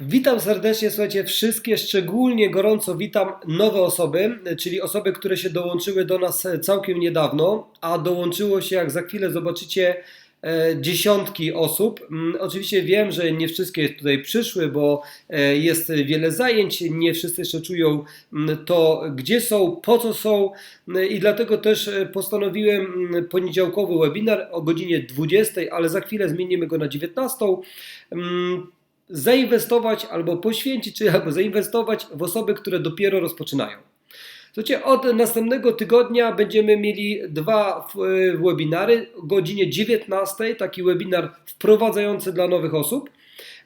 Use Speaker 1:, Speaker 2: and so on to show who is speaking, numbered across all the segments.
Speaker 1: Witam serdecznie, słuchajcie, wszystkie, szczególnie gorąco witam nowe osoby, czyli osoby, które się dołączyły do nas całkiem niedawno, a dołączyło się, jak za chwilę zobaczycie, e, dziesiątki osób. Mm, Oczywiście wiem, że nie wszystkie tutaj przyszły, bo e, jest wiele zajęć, nie wszyscy jeszcze czują mm, to, gdzie są, po co są Mm, i dlatego też e, postanowiłem poniedziałkowy webinar o godzinie 20, ale za chwilę zmienimy go na 19 mm, zainwestować albo poświęcić, czy albo zainwestować w osoby, które dopiero rozpoczynają. Słuchajcie, od następnego tygodnia będziemy mieli dwa e, webinary o godzinie 19, taki webinar wprowadzający dla nowych osób,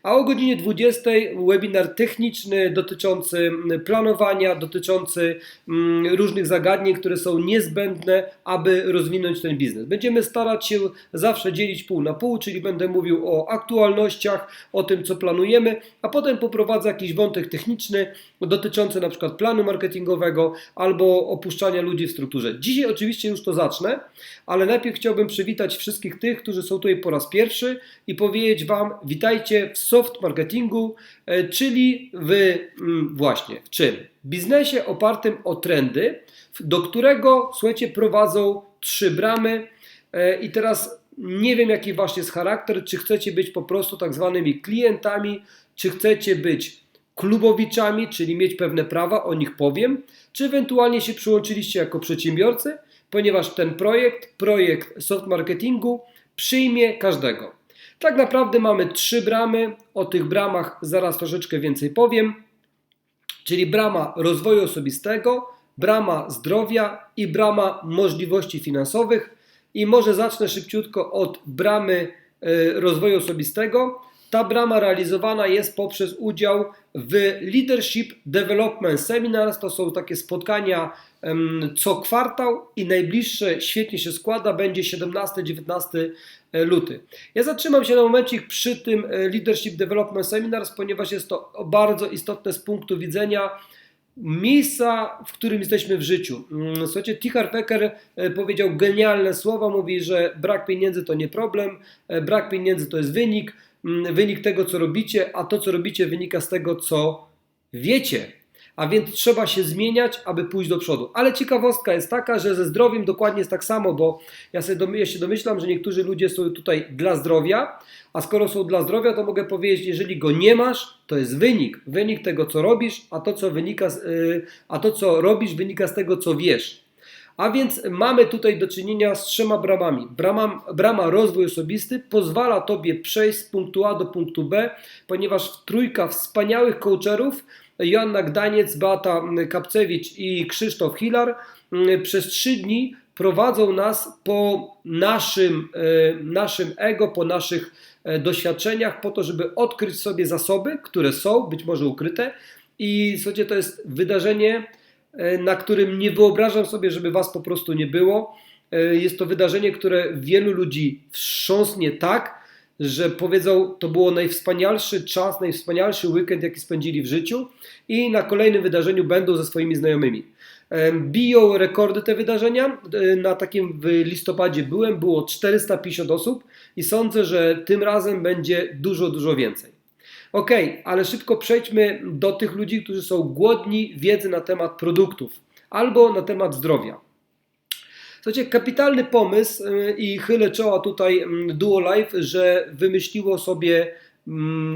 Speaker 1: a o godzinie 20 webinar techniczny dotyczący mm, planowania, dotyczący mm, różnych zagadnień, które są niezbędne, aby rozwinąć ten biznes. Będziemy starać się zawsze dzielić pół na pół, czyli będę mówił o aktualnościach, o tym, co planujemy, a potem poprowadzę jakiś wątek techniczny dotyczący na przykład planu marketingowego albo opuszczania ludzi w strukturze. Dzisiaj oczywiście już to zacznę, ale najpierw chciałbym przywitać wszystkich tych, którzy są tutaj po raz pierwszy i powiedzieć Wam, witajcie w soft marketingu, e, czyli w mm, właśnie w czym? Biznesie opartym o trendy, do którego słuchajcie, prowadzą trzy bramy. E, I teraz nie wiem, jaki wasz jest charakter, czy chcecie być po prostu tak zwanymi klientami, czy chcecie być klubowiczami, czyli mieć pewne prawa, o nich powiem, czy ewentualnie się przyłączyliście jako przedsiębiorcy, ponieważ ten projekt, projekt soft marketingu, przyjmie każdego. Tak naprawdę mamy trzy bramy, o tych bramach zaraz troszeczkę więcej powiem, czyli brama rozwoju osobistego, brama zdrowia i brama możliwości finansowych. I może zacznę szybciutko od bramy y, rozwoju osobistego. Ta brama realizowana jest poprzez udział w Leadership Development Seminars. To są takie spotkania co kwartał i najbliższe świetnie się składa, będzie 17-19 luty. Ja zatrzymam się na momencik przy tym e, Leadership Development Seminars, ponieważ jest to bardzo istotne z punktu widzenia miejsca, w którym jesteśmy w życiu. Mm, Słuchajcie, T. Harv Eker e, powiedział genialne słowa, mówi, że brak pieniędzy to nie problem, e, brak pieniędzy to jest wynik, wynik tego, co robicie, a to, co robicie, wynika z tego, co wiecie. A więc trzeba się zmieniać, aby pójść do przodu. Ale ciekawostka jest taka, że ze zdrowiem dokładnie jest tak samo, bo ja, sobie ja się domyślam, że niektórzy ludzie są tutaj dla zdrowia, a skoro są dla zdrowia, to mogę powiedzieć, jeżeli go nie masz, to jest wynik. Wynik tego, co robisz, a to, co, wynika z, yy, a to, co robisz, wynika z tego, co wiesz. A więc mamy tutaj do czynienia z trzema bramami. Brama, brama rozwój osobisty pozwala Tobie przejść z punktu A do punktu B, ponieważ trójka wspaniałych coacherów, Joanna Gdaniec, Beata Kapcewicz i Krzysztof Hilar, przez trzy dni prowadzą nas po naszym, e, naszym ego, po naszych e, doświadczeniach, po to, żeby odkryć sobie zasoby, które są, być może ukryte. I słuchajcie, to jest wydarzenie, na którym nie wyobrażam sobie, żeby Was po prostu nie było. Jest to wydarzenie, które wielu ludzi wstrząsnie tak, że powiedzą, to było najwspanialszy czas, najwspanialszy weekend, jaki spędzili w życiu i na kolejnym wydarzeniu będą ze swoimi znajomymi. Biją rekordy te wydarzenia. Na takim w listopadzie byłem, było 450 osób i sądzę, że tym razem będzie dużo, dużo więcej. Ok, ale szybko przejdźmy do tych ludzi, którzy są głodni wiedzy na temat produktów albo na temat zdrowia. Słuchajcie, kapitalny pomysł y, i chylę czoła tutaj mm, Duo Life, że wymyśliło sobie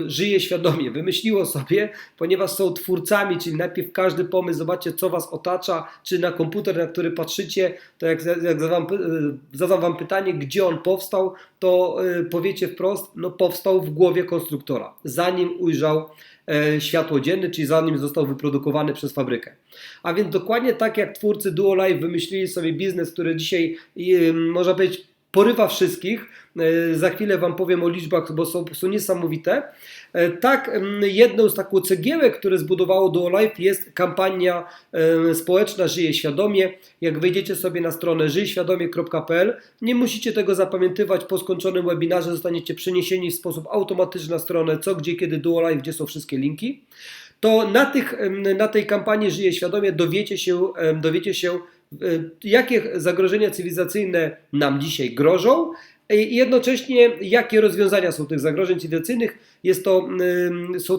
Speaker 1: żyje świadomie, wymyśliło sobie, ponieważ są twórcami, czyli najpierw każdy pomysł, zobaczcie co Was otacza, czy na komputer, na który patrzycie, to jak, jak zadam, zadam Wam pytanie, gdzie on powstał, to y, powiecie wprost, no powstał w głowie konstruktora, zanim ujrzał e, światło dzienne, czyli zanim został wyprodukowany przez fabrykę. A więc dokładnie tak jak twórcy Duo Live wymyślili sobie biznes, który dzisiaj y, można powiedzieć porywa wszystkich. E, Za chwilę Wam powiem o liczbach, bo są, są niesamowite. E, Tak, jedną z takich cegiełek, które zbudowało Duo Life jest kampania e, społeczna Żyje Świadomie. Jak wejdziecie sobie na stronę żyjświadomie.pl, nie musicie tego zapamiętywać, po skończonym webinarze zostaniecie przeniesieni w sposób automatyczny na stronę co, gdzie, kiedy Duo Life, gdzie są wszystkie linki to na, tych, na tej kampanii Żyje Świadomie dowiecie się, dowiecie się, jakie zagrożenia cywilizacyjne nam dzisiaj grożą, I jednocześnie, jakie rozwiązania są tych zagrożeń cywilizacyjnych? Jest to,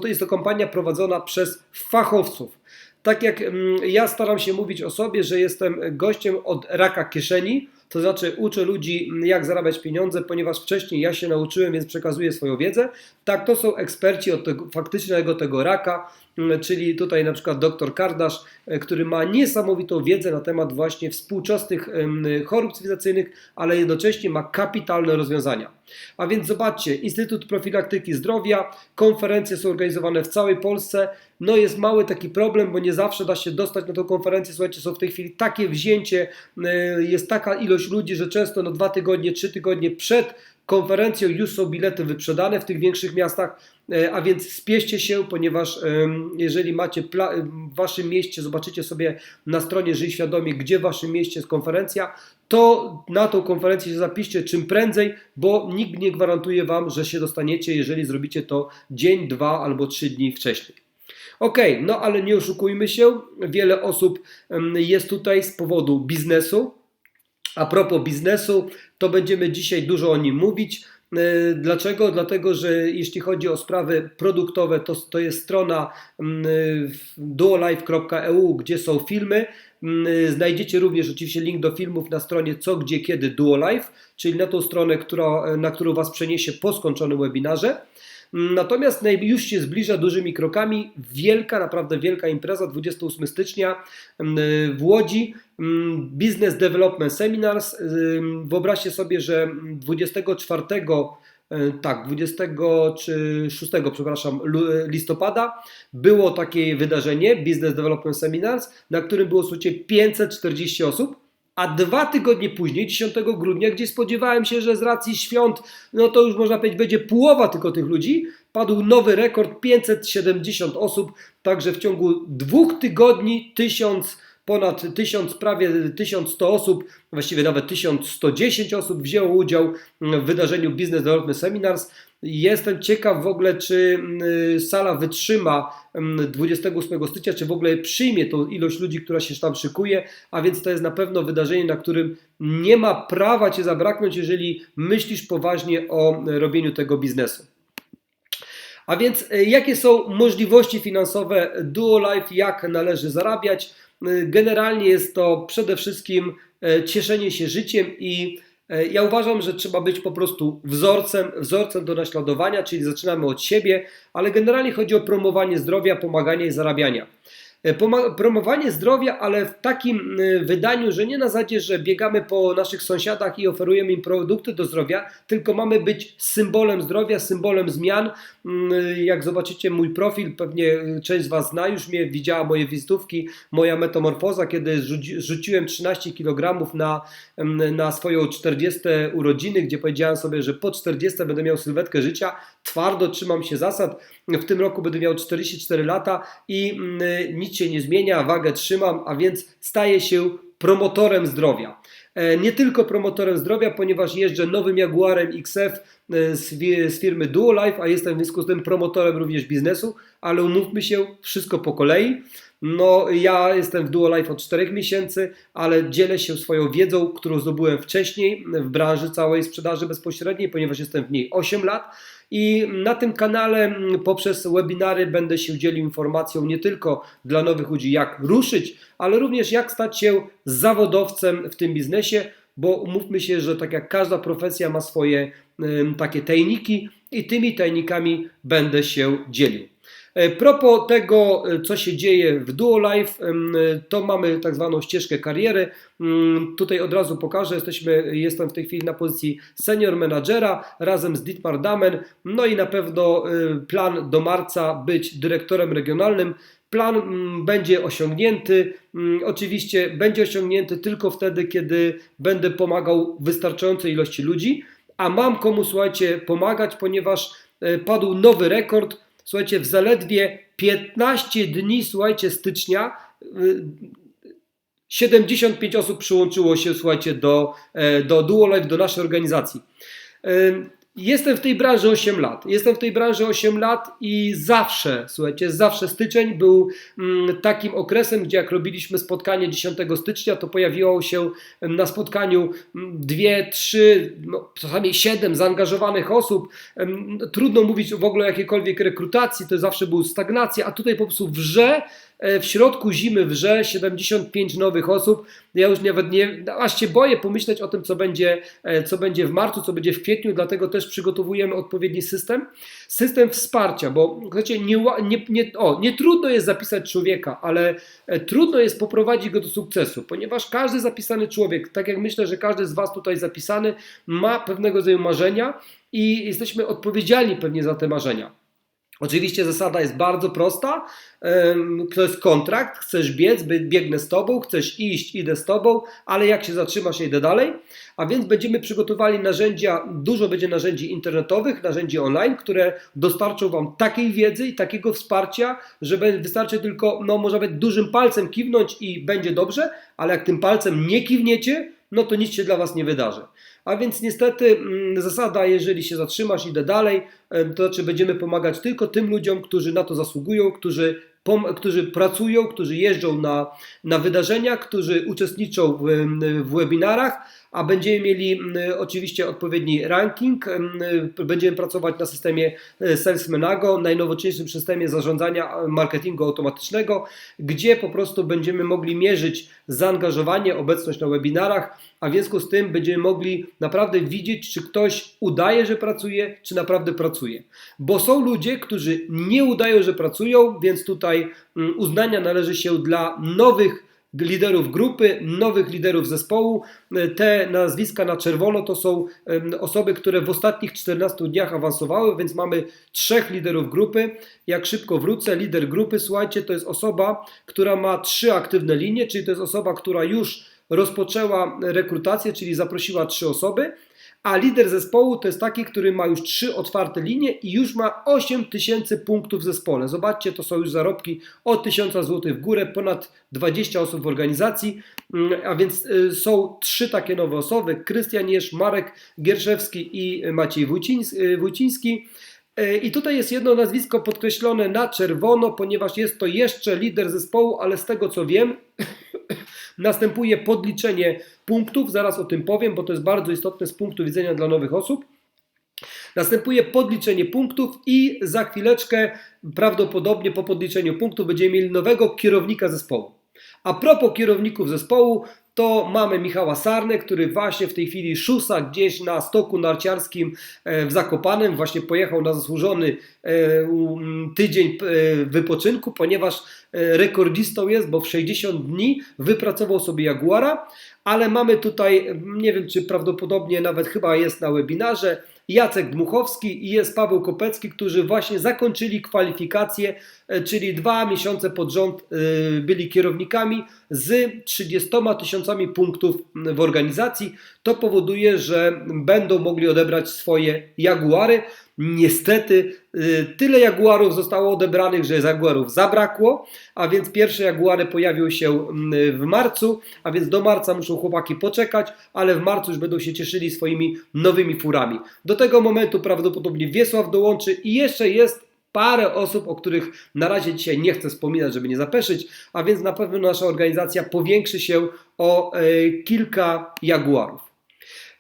Speaker 1: jest to kampania prowadzona przez fachowców. Tak jak ja staram się mówić o sobie, że jestem gościem od raka kieszeni, to znaczy uczę ludzi, jak zarabiać pieniądze, ponieważ wcześniej ja się nauczyłem, więc przekazuję swoją wiedzę. Tak, to są eksperci od tego, faktycznego tego raka, mm, czyli tutaj na przykład dr Kardasz, e, który ma niesamowitą wiedzę na temat właśnie współczesnych chorób cywilizacyjnych, ale jednocześnie ma kapitalne rozwiązania. A więc zobaczcie, Instytut Profilaktyki Zdrowia, konferencje są organizowane w całej Polsce. No jest mały taki problem, bo nie zawsze da się dostać na tą konferencję. Słuchajcie, są w tej chwili takie wzięcie, e, jest taka ilość ludzi, że często no dwa tygodnie, trzy tygodnie przed konferencją już są bilety wyprzedane w tych większych miastach, e, a więc spieszcie się, ponieważ jeżeli macie w waszym mieście, zobaczycie sobie na stronie Żyj Świadomie, gdzie w waszym mieście jest konferencja, to na tą konferencję się zapiszcie czym prędzej, bo nikt nie gwarantuje wam, że się dostaniecie, jeżeli zrobicie to dzień, dwa albo trzy dni wcześniej. Okej, no ale nie oszukujmy się, wiele osób jest tutaj z powodu biznesu, a propos biznesu, to będziemy dzisiaj dużo o nim mówić. E, Dlaczego? Dlatego, że jeśli chodzi o sprawy produktowe, to, to jest strona duolife.eu, gdzie są filmy. Znajdziecie również oczywiście link do filmów na stronie co, gdzie, kiedy Duolife, czyli na tą stronę, która, na którą Was przeniesie po skończonym webinarze. Natomiast już się zbliża dużymi krokami wielka, naprawdę wielka impreza 28 stycznia mm, w Łodzi. mm, Business Development Seminars. Wyobraźcie sobie, że 24 e, tak, 26, przepraszam, lu- listopada było takie wydarzenie Business Development Seminars, na którym było słuchajcie 540 osób. A dwa tygodnie później, 10 grudnia, gdzie spodziewałem się, że z racji świąt, no to już można powiedzieć, będzie połowa tylko tych ludzi, padł nowy rekord 570 osób, także w ciągu dwóch tygodni 1000, ponad 1000, prawie 1100 osób, właściwie nawet 1110 osób wzięło udział w wydarzeniu Business Development Seminars. Jestem ciekaw w ogóle, czy mm, sala wytrzyma mm, 28 stycznia, czy w ogóle przyjmie tą ilość ludzi, która się tam szykuje, a więc to jest na pewno wydarzenie, na którym nie ma prawa Cię zabraknąć, jeżeli myślisz poważnie o robieniu tego biznesu. A więc e, jakie są możliwości finansowe DuoLife, jak należy zarabiać? Generalnie jest to przede wszystkim cieszenie się życiem i ja uważam, że trzeba być po prostu wzorcem, wzorcem do naśladowania, czyli zaczynamy od siebie, ale generalnie chodzi o promowanie zdrowia, pomaganie i zarabiania. E, promowanie zdrowia, ale w takim e, wydaniu, że nie na zasadzie, że biegamy po naszych sąsiadach i oferujemy im produkty do zdrowia, tylko mamy być symbolem zdrowia, symbolem zmian. Mm, Jak zobaczycie mój profil, pewnie część z Was zna, już mnie widziała moje wizytówki, moja metamorfoza, kiedy rzuci- rzuciłem 13 kg na, na swoją 40 urodziny, gdzie powiedziałem sobie, że po 40 będę miał sylwetkę życia, twardo trzymam się zasad, w tym roku będę miał 44 lata i mm, nic się nie zmienia, wagę trzymam, a więc staję się promotorem zdrowia. E, Nie tylko promotorem zdrowia, ponieważ jeżdżę nowym Jaguarem XF e, z, firmy Duolife, a jestem w związku z tym promotorem również biznesu, ale umówmy się, wszystko po kolei. No, ja jestem w Duolife od 4 miesięcy, ale dzielę się swoją wiedzą, którą zdobyłem wcześniej w branży całej sprzedaży bezpośredniej, ponieważ jestem w niej 8 lat. I na tym kanale mm, poprzez webinary będę się dzielił informacją nie tylko dla nowych ludzi, jak ruszyć, ale również jak stać się zawodowcem w tym biznesie, bo umówmy się, że tak jak każda profesja ma swoje ym, takie tajniki i tymi tajnikami będę się dzielił. E, Propos tego, e, co się dzieje w Duolife, em, e, to mamy tak zwaną ścieżkę kariery. Mm, Tutaj od razu pokażę, jesteśmy, jestem w tej chwili na pozycji senior menadżera razem z Dietmar Damen. No i na pewno e, plan do marca być dyrektorem regionalnym. Plan mm, będzie osiągnięty. Mm, Oczywiście będzie osiągnięty tylko wtedy, kiedy będę pomagał wystarczającej ilości ludzi, a mam komu, słuchajcie, pomagać, ponieważ padł nowy rekord. Słuchajcie, w zaledwie 15 dni, słuchajcie, stycznia y, 75 osób przyłączyło się, słuchajcie, do, e, do Duolife, do naszej organizacji. Jestem w tej branży 8 lat. Jestem w tej branży 8 lat i zawsze, słuchajcie, zawsze styczeń był mm, takim okresem, gdzie jak robiliśmy spotkanie 10 stycznia, to pojawiło się na spotkaniu mm, dwie, trzy, no, czasami siedem zaangażowanych osób. Trudno mówić w ogóle o jakiejkolwiek rekrutacji, to zawsze była stagnacja, a tutaj po prostu wrze w środku zimy wrze 75 nowych osób. Ja już nawet nie, aż się boję pomyśleć o tym, co będzie, e, co będzie w marcu, co będzie w kwietniu, dlatego też przygotowujemy odpowiedni system. System wsparcia, bo słuchajcie, nie, nie, nie, o, nie trudno jest zapisać człowieka, ale e, trudno jest poprowadzić go do sukcesu, ponieważ każdy zapisany człowiek, tak jak myślę, że każdy z Was tutaj zapisany, ma pewnego rodzaju marzenia i jesteśmy odpowiedzialni pewnie za te marzenia. Oczywiście zasada jest bardzo prosta. To jest kontrakt, chcesz biec, biegnę z tobą, chcesz iść, idę z tobą, ale jak się zatrzymasz, idę dalej. A więc będziemy przygotowali narzędzia, dużo będzie narzędzi internetowych, narzędzi online, które dostarczą wam takiej wiedzy i takiego wsparcia, że wystarczy tylko, no może nawet dużym palcem kiwnąć i będzie dobrze, ale jak tym palcem nie kiwniecie, no to nic się dla was nie wydarzy. A więc niestety mm, zasada, jeżeli się zatrzymasz, idę dalej, to znaczy będziemy pomagać tylko tym ludziom, którzy na to zasługują, którzy, którzy pracują, którzy jeżdżą na, na wydarzenia, którzy uczestniczą w, w webinarach, a będziemy mieli mm, oczywiście odpowiedni ranking. em, Będziemy pracować na systemie e, Salesmanago, najnowocześniejszym systemie zarządzania e, marketingu automatycznego, gdzie po prostu będziemy mogli mierzyć zaangażowanie, obecność na webinarach, a w związku z tym będziemy mogli naprawdę widzieć, czy ktoś udaje, że pracuje, czy naprawdę pracuje. Bo są ludzie, którzy nie udają, że pracują, więc tutaj mm, uznania należy się dla nowych liderów grupy, nowych liderów zespołu. Te nazwiska na czerwono to są osoby, które w ostatnich 14 dniach awansowały, więc mamy trzech liderów grupy. Jak szybko wrócę, lider grupy, słuchajcie, to jest osoba, która ma trzy aktywne linie, czyli to jest osoba, która już rozpoczęła rekrutację, czyli zaprosiła trzy osoby. A lider zespołu to jest taki, który ma już trzy otwarte linie i już ma 8 tysięcy punktów w zespole. Zobaczcie, to są już zarobki od 1000 zł w górę, ponad 20 osób w organizacji, Mm, a więc y, są trzy takie nowe osoby, Krystian Jerz, Marek Gierszewski i Maciej y, Wójciński. Y, I tutaj jest jedno nazwisko podkreślone na czerwono, ponieważ jest to jeszcze lider zespołu, ale z tego co wiem, następuje podliczenie punktów, zaraz o tym powiem, bo to jest bardzo istotne z punktu widzenia dla nowych osób. Następuje podliczenie punktów i za chwileczkę, prawdopodobnie po podliczeniu punktów, będziemy mieli nowego kierownika zespołu. A propos kierowników zespołu, to mamy Michała Sarnę, który właśnie w tej chwili szusa gdzieś na stoku narciarskim e, w Zakopanem. Właśnie pojechał na zasłużony e, tydzień e, wypoczynku, ponieważ rekordzistą jest, bo w 60 dni wypracował sobie Jaguara, ale mamy tutaj, nie wiem czy prawdopodobnie nawet chyba jest na webinarze, Jacek Dmuchowski i jest Paweł Kopecki, którzy właśnie zakończyli kwalifikacje, e, czyli dwa miesiące pod rząd e, byli kierownikami z 30 tysiącami punktów w organizacji. To powoduje, że będą mogli odebrać swoje Jaguary. Niestety y, tyle Jaguarów zostało odebranych, że Jaguarów zabrakło, a więc pierwsze Jaguary pojawią się mm, w marcu, a więc do marca muszą chłopaki poczekać, ale w marcu już będą się cieszyli swoimi nowymi furami. Do tego momentu prawdopodobnie Wiesław dołączy i jeszcze jest parę osób, o których na razie dzisiaj nie chcę wspominać, żeby nie zapeszyć, a więc na pewno nasza organizacja powiększy się o e, kilka Jaguarów.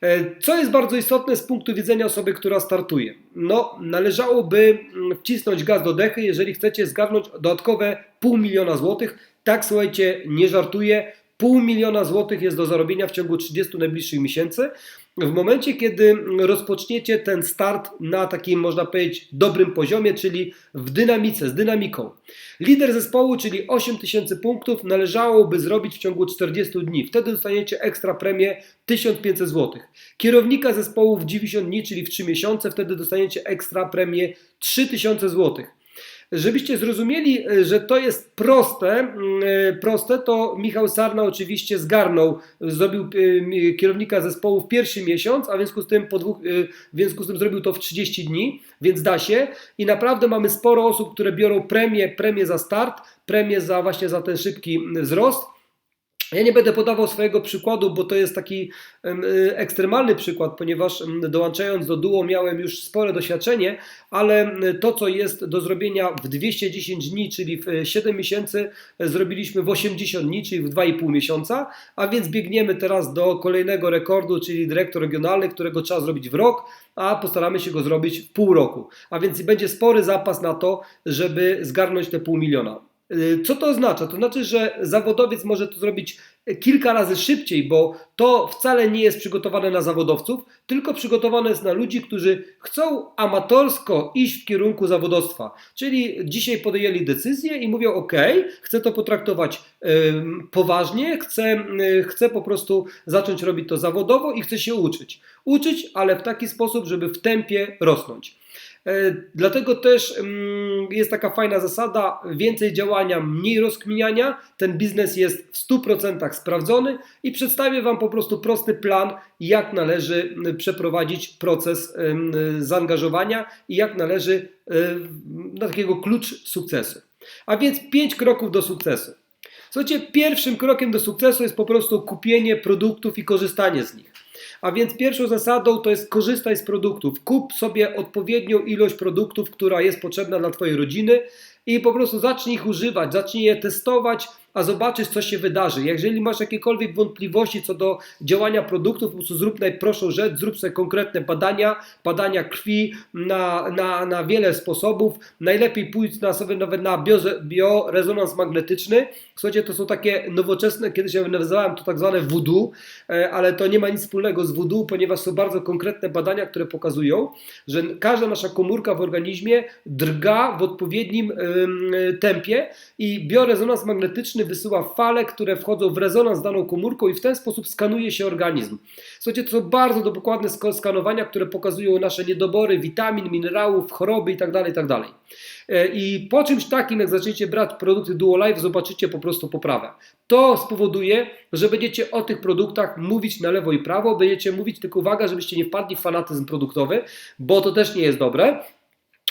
Speaker 1: E, Co jest bardzo istotne z punktu widzenia osoby, która startuje? No, należałoby mm, wcisnąć gaz do dechy, jeżeli chcecie zgarnąć dodatkowe pół miliona złotych. Tak, słuchajcie, nie żartuję. Pół miliona złotych jest do zarobienia w ciągu 30 najbliższych miesięcy. W momencie, kiedy rozpoczniecie ten start na takim, można powiedzieć, dobrym poziomie, czyli w dynamice, z dynamiką. Lider zespołu, czyli 8000 punktów, należałoby zrobić w ciągu 40 dni. Wtedy dostaniecie ekstra premię 1500 zł. Kierownika zespołu w 90 dni, czyli w 3 miesiące, wtedy dostaniecie ekstra premię 3000 zł. Żebyście zrozumieli, e, że to jest proste, e, proste, to Michał Sarna oczywiście zgarnął, zrobił e, kierownika zespołu w pierwszy miesiąc, a w związku z tym, po dwóch, w związku z tym zrobił to w 30 dni, więc da się i naprawdę mamy sporo osób, które biorą premię, premię za start, premię za właśnie za ten szybki wzrost. Ja nie będę podawał swojego przykładu, bo to jest taki y, ekstremalny przykład, ponieważ dołączając do Duo miałem już spore doświadczenie, ale to, co jest do zrobienia w 210 dni, czyli w 7 miesięcy, e, zrobiliśmy w 80 dni, czyli w 2,5 miesiąca, a więc biegniemy teraz do kolejnego rekordu, czyli dyrektor regionalny, którego trzeba zrobić w rok, a postaramy się go zrobić w pół roku. A więc będzie spory zapas na to, żeby zgarnąć te pół miliona. Y, co to oznacza? To znaczy, że zawodowiec może to zrobić kilka razy szybciej, bo to wcale nie jest przygotowane na zawodowców, tylko przygotowane jest na ludzi, którzy chcą amatorsko iść w kierunku zawodowstwa. Czyli dzisiaj podjęli decyzję i mówią: OK, chcę to potraktować y, poważnie, chcę, y, chcę po prostu zacząć robić to zawodowo i chcę się uczyć. Uczyć, ale w taki sposób, żeby w tempie rosnąć. E, dlatego też mm, jest taka fajna zasada: więcej działania, mniej rozkminiania. Ten biznes jest w 100% sprawdzony i przedstawię Wam po prostu prosty plan, jak należy przeprowadzić proces zaangażowania i jak należy na takiego klucz sukcesu. A więc pięć kroków do sukcesu. Słuchajcie, pierwszym krokiem do sukcesu jest po prostu kupienie produktów i korzystanie z nich. A więc pierwszą zasadą to jest korzystaj z produktów. Kup sobie odpowiednią ilość produktów, która jest potrzebna dla Twojej rodziny i po prostu zacznij ich używać, zacznij je testować a zobaczysz, co się wydarzy. Jeżeli masz jakiekolwiek wątpliwości co do działania produktów, po prostu zrób najprostszą rzecz, zrób sobie konkretne badania, badania krwi na, na, na wiele sposobów. Najlepiej pójdź na sobie nawet na biorezonans magnetyczny. Słuchajcie, to są takie nowoczesne, kiedyś ja nazywałem to tak zwane voodoo, e, ale to nie ma nic wspólnego z voodoo, ponieważ są bardzo konkretne badania, które pokazują, że każda nasza komórka w organizmie drga w odpowiednim tempie i biorezonans magnetyczny wysyła fale, które wchodzą w rezonans z daną komórką i w ten sposób skanuje się organizm. Słuchajcie, to są bardzo dokładne skanowania, które pokazują nasze niedobory witamin, minerałów, choroby itd. Tak itd. Tak e, I po czymś takim, jak zaczniecie brać produkty DuoLife, zobaczycie po prostu poprawę. To spowoduje, że będziecie o tych produktach mówić na lewo i prawo, będziecie mówić, tylko uwaga, żebyście nie wpadli w fanatyzm produktowy, bo to też nie jest dobre.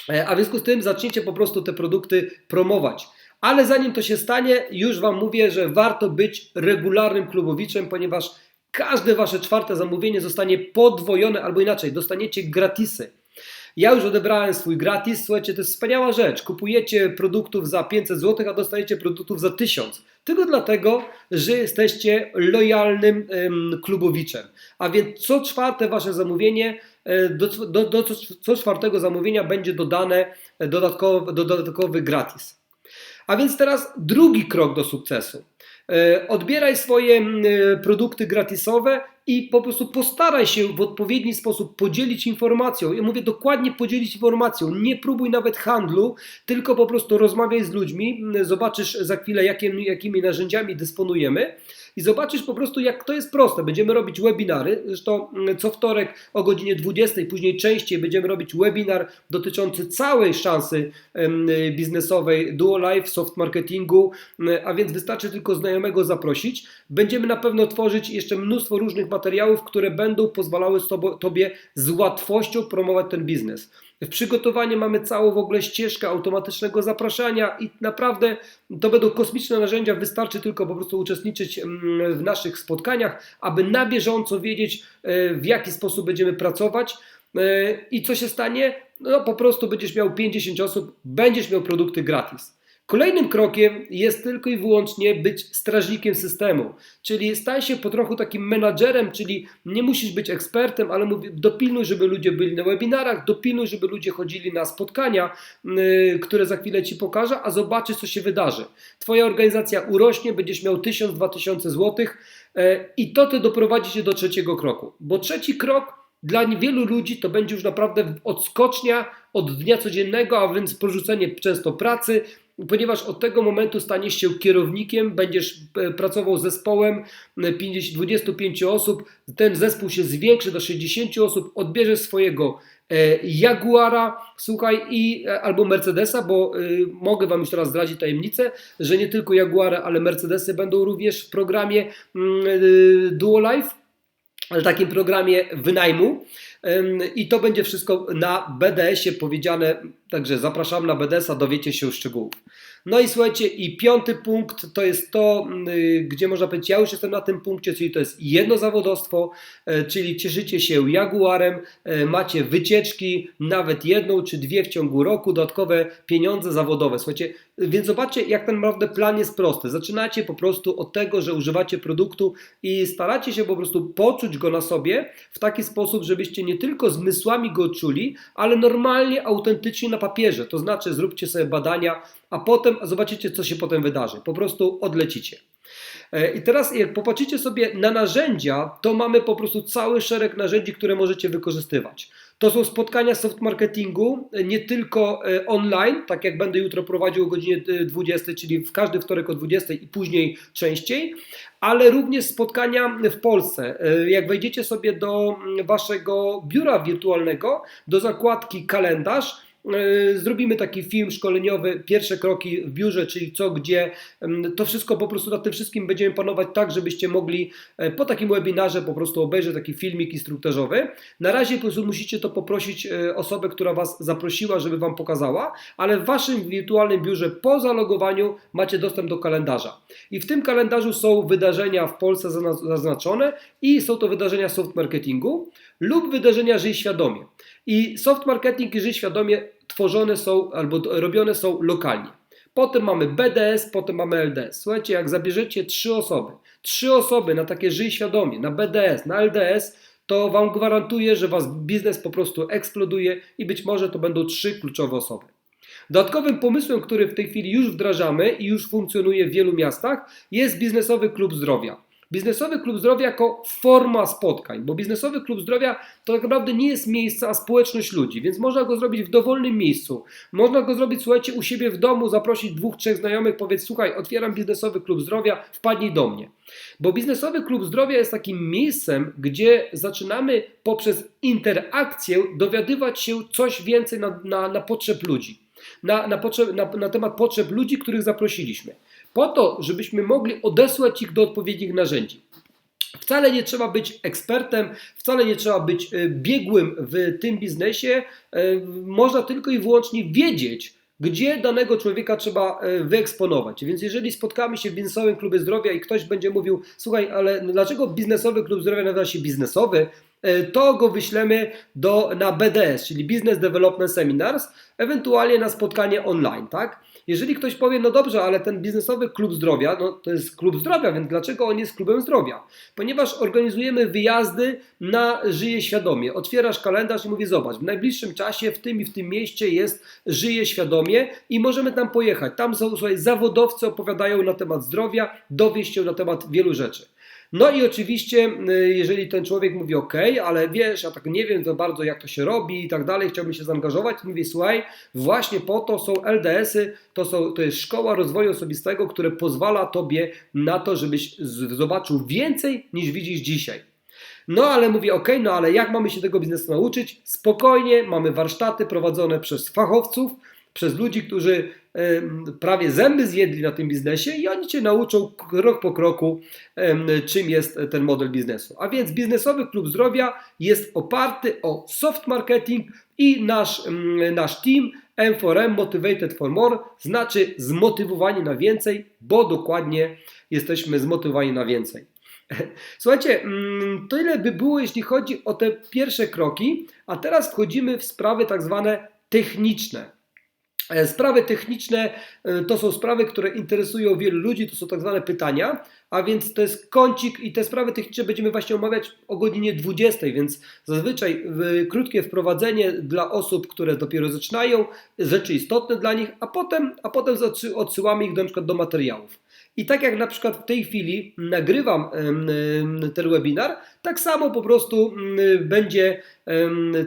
Speaker 1: E, a w związku z tym zaczniecie po prostu te produkty promować. Ale zanim to się stanie, już Wam mówię, że warto być regularnym klubowiczem, ponieważ każde Wasze czwarte zamówienie zostanie podwojone, albo inaczej, dostaniecie gratisy. Ja już odebrałem swój gratis. Słuchajcie, to jest wspaniała rzecz. Kupujecie produktów za 500 zł, a dostajecie produktów za 1000. Tylko dlatego, że jesteście lojalnym ym, klubowiczem. A więc co czwarte wasze zamówienie, e, do, do, do co czwartego zamówienia będzie dodane dodatkowy, dodatkowy gratis. A więc teraz drugi krok do sukcesu. E, odbieraj swoje e, produkty gratisowe i po prostu postaraj się w odpowiedni sposób podzielić informacją. Ja mówię dokładnie podzielić informacją. Nie próbuj nawet handlu, tylko po prostu rozmawiaj z ludźmi. Zobaczysz za chwilę, jakimi, jakimi narzędziami dysponujemy i zobaczysz po prostu, jak to jest proste. Będziemy robić webinary, zresztą mm, co wtorek o godzinie 20, później częściej będziemy robić webinar dotyczący całej szansy biznesowej Duo Life, soft marketingu, a więc wystarczy tylko znajomego zaprosić. Będziemy na pewno tworzyć jeszcze mnóstwo różnych materiałów, które będą pozwalały Tobie z łatwością promować ten biznes. W przygotowaniu mamy całą w ogóle ścieżkę automatycznego zapraszania i naprawdę to będą kosmiczne narzędzia, wystarczy tylko po prostu uczestniczyć mm, w naszych spotkaniach, aby na bieżąco wiedzieć e, w jaki sposób będziemy pracować e, i co się stanie. No po prostu będziesz miał 50 osób, będziesz miał produkty gratis. Kolejnym krokiem jest tylko i wyłącznie być strażnikiem systemu, czyli staj się po trochu takim menadżerem, czyli nie musisz być ekspertem, ale dopilnuj, żeby ludzie byli na webinarach, dopilnuj, żeby ludzie chodzili na spotkania, yy, które za chwilę Ci pokażę, a zobaczysz, co się wydarzy. Twoja organizacja urośnie, będziesz miał 1000-2000 zł yy, i to Ty doprowadzi Cię do trzeciego kroku, bo trzeci krok dla wielu ludzi to będzie już naprawdę odskocznia od dnia codziennego, a więc porzucenie często pracy, ponieważ od tego momentu staniesz się kierownikiem, będziesz e, pracował z zespołem 50, 25 osób, ten zespół się zwiększy do 60 osób, odbierzesz swojego e, Jaguara, słuchaj, i e, albo Mercedesa, bo mogę Wam już teraz zdradzić tajemnicę, że nie tylko Jaguary, ale Mercedesy będą również w programie mm, Duo Life, takim programie wynajmu. I to będzie wszystko na BDS-ie powiedziane, także zapraszam na BDS-a, dowiecie się szczegółów. No i słuchajcie, i piąty punkt to jest to, y, gdzie można powiedzieć, ja już jestem na tym punkcie, czyli to jest jedno zawodowstwo, e, czyli cieszycie się Jaguarem, e, macie wycieczki, nawet jedną czy dwie w ciągu roku, dodatkowe pieniądze zawodowe. Słuchajcie, więc zobaczcie, jak ten naprawdę plan jest prosty. Zaczynacie po prostu od tego, że używacie produktu i staracie się po prostu poczuć go na sobie w taki sposób, żebyście nie tylko zmysłami go czuli, ale normalnie, autentycznie na papierze. To znaczy, zróbcie sobie badania, a potem zobaczycie, co się potem wydarzy. Po prostu odlecicie. E, I teraz, jak popatrzycie sobie na narzędzia, to mamy po prostu cały szereg narzędzi, które możecie wykorzystywać. To są spotkania soft marketingu, e, nie tylko e, online, tak jak będę jutro prowadził o godzinie 20, czyli w każdy wtorek o 20 i później częściej, ale również spotkania w Polsce. Jak wejdziecie sobie do waszego biura wirtualnego, do zakładki kalendarz, E, zrobimy taki film szkoleniowy, pierwsze kroki w biurze, czyli co, gdzie. To wszystko po prostu nad tym wszystkim będziemy panować tak, żebyście mogli e, po takim webinarze po prostu obejrzeć taki filmik instruktażowy. Na razie po prostu musicie to poprosić e, osobę, która Was zaprosiła, żeby Wam pokazała, ale w Waszym wirtualnym biurze po zalogowaniu macie dostęp do kalendarza. I w tym kalendarzu są wydarzenia w Polsce zaznaczone i są to wydarzenia soft marketingu lub wydarzenia Żyj Świadomie. I soft marketing i Żyj Świadomie tworzone są albo robione są lokalnie. Potem mamy BDS, potem mamy LDS. Słuchajcie, jak zabierzecie trzy osoby, trzy osoby na takie Żyj Świadomie, na BDS, na LDS, to Wam gwarantuję, że Was biznes po prostu eksploduje i być może to będą trzy kluczowe osoby. Dodatkowym pomysłem, który w tej chwili już wdrażamy i już funkcjonuje w wielu miastach, jest biznesowy klub zdrowia. Biznesowy klub zdrowia jako forma spotkań, bo biznesowy klub zdrowia to tak naprawdę nie jest miejsce, a społeczność ludzi, więc można go zrobić w dowolnym miejscu. Można go zrobić, słuchajcie, u siebie w domu, zaprosić dwóch, trzech znajomych, powiedz, słuchaj, otwieram biznesowy klub zdrowia, wpadnij do mnie. Bo biznesowy klub zdrowia jest takim miejscem, gdzie zaczynamy poprzez interakcję dowiadywać się coś więcej na, na, na potrzeb ludzi. Na, na, potrzeb, na, na temat potrzeb ludzi, których zaprosiliśmy po to, żebyśmy mogli odesłać ich do odpowiednich narzędzi. Wcale nie trzeba być ekspertem, wcale nie trzeba być e, biegłym w tym biznesie. E, można tylko i wyłącznie wiedzieć, gdzie danego człowieka trzeba e, wyeksponować. Więc jeżeli spotkamy się w biznesowym klubie zdrowia i ktoś będzie mówił, słuchaj, ale dlaczego biznesowy klub zdrowia nazywa się biznesowy, to go wyślemy do, na BDS, czyli Business Development Seminars, ewentualnie na spotkanie online, tak? Jeżeli ktoś powie, no dobrze, ale ten biznesowy klub zdrowia, no to jest klub zdrowia, więc dlaczego on jest klubem zdrowia? Ponieważ organizujemy wyjazdy na Żyje Świadomie. Otwierasz kalendarz i mówię, zobacz, w najbliższym czasie w tym i w tym mieście jest Żyje Świadomie i możemy tam pojechać. Tam są, słuchaj, zawodowcy opowiadają na temat zdrowia, dowieść się na temat wielu rzeczy. No i oczywiście, y, jeżeli ten człowiek mówi, OK, ale wiesz, ja tak nie wiem za bardzo, jak to się robi i tak dalej, chciałbym się zaangażować, mówię, słuchaj, właśnie po to są LDS-y, to, są, to jest szkoła rozwoju osobistego, które pozwala tobie na to, żebyś zobaczył więcej niż widzisz dzisiaj. No ale mówię, ok, no ale jak mamy się tego biznesu nauczyć? Spokojnie, mamy warsztaty prowadzone przez fachowców, przez ludzi, którzy prawie zęby zjedli na tym biznesie i oni Cię nauczą krok po kroku, czym jest ten model biznesu. A więc biznesowy klub zdrowia jest oparty o soft marketing i nasz, nasz team M4M Motivated for More znaczy zmotywowani na więcej, bo dokładnie jesteśmy zmotywowani na więcej. Słuchajcie, tyle by było, jeśli chodzi o te pierwsze kroki, a teraz wchodzimy w sprawy tak zwane techniczne. E, sprawy techniczne e, to są sprawy, które interesują wielu ludzi, to są tak zwane pytania, a więc to jest kącik i te sprawy techniczne będziemy właśnie omawiać o godzinie 20, więc zazwyczaj krótkie wprowadzenie dla osób, które dopiero zaczynają, rzeczy istotne dla nich, a potem, a potem odsyłamy ich do, na przykład do materiałów. I tak jak na przykład w tej chwili nagrywam ten webinar, tak samo po prostu będzie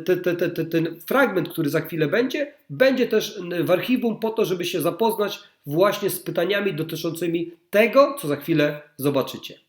Speaker 1: te, te, ten fragment, który za chwilę będzie, będzie też w archiwum po to, żeby się zapoznać właśnie z pytaniami dotyczącymi tego, co za chwilę zobaczycie.